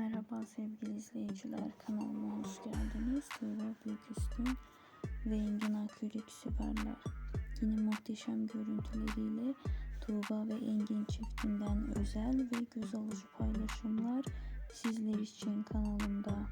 Merhaba sevgili izleyiciler kanalıma hoş geldiniz. Tuğba Büyüküstün ve Engin Akgürük süperler. Yine muhteşem görüntüleriyle Tuğba ve Engin çiftinden özel ve göz alıcı paylaşımlar sizler için kanalımda.